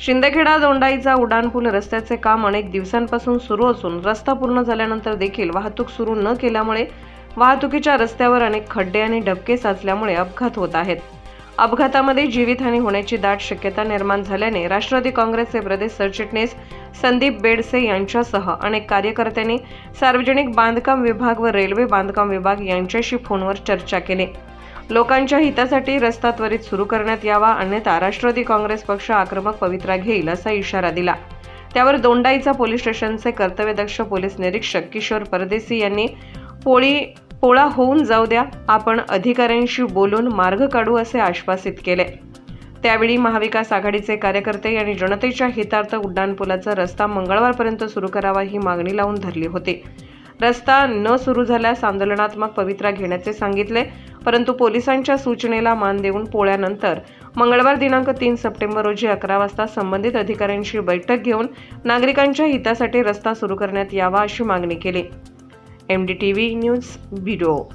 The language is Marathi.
शिंदखेडा दोंडाईचा उड्डाणपूल रस्त्याचे काम अनेक दिवसांपासून सुरू असून रस्ता पूर्ण झाल्यानंतर देखील वाहतूक सुरू न केल्यामुळे वाहतुकीच्या रस्त्यावर अनेक खड्डे आणि डबके साचल्यामुळे अपघात होत आहेत. अपघातामध्ये जीवितहानी होण्याची दाट शक्यता निर्माण झाल्याने राष्ट्रवादी काँग्रेसचे प्रदेश सरचिटणीस संदीप बेडसे यांच्यासह अनेक कार्यकर्त्यांनी सार्वजनिक बांधकाम विभाग व रेल्वे बांधकाम विभाग यांच्याशी फोनवर चर्चा केली. लोकांच्या हितासाठी रस्ता त्वरित सुरू करण्यात यावा अन्यथा राष्ट्रवादी काँग्रेस पक्ष आक्रमक पवित्रा घेईल असा इशारा दिला. त्यावर दोंडाईचा पोलीस स्टेशनचे कर्तव्यदक्ष पोलीस निरीक्षक किशोर परदेसी यांनी पोळी पोळा होऊन जाऊ द्या आपण अधिकाऱ्यांशी बोलून मार्ग काढू असे आश्वासित केले. त्यावेळी महाविकास आघाडीचे कार्यकर्ते आणि जनतेच्या हितार्थ उड्डाणपुलाचा रस्ता मंगळवारपर्यंत सुरू करावा ही मागणी लावून धरली होती. रस्ता न सुरू झाल्यास आंदोलनात्मक पवित्रा घेण्याचे सांगितले. परंतु पोलिसांच्या सूचनेला मान देऊन पोळ्यानंतर मंगळवार दिनांक तीन सप्टेंबर रोजी अकरा वाजता संबंधित अधिकाऱ्यांची बैठक घेऊन नागरिकांच्या हितासाठी रस्ता सुरू करण्यात यावा अशी मागणी केली. M D T V news bureau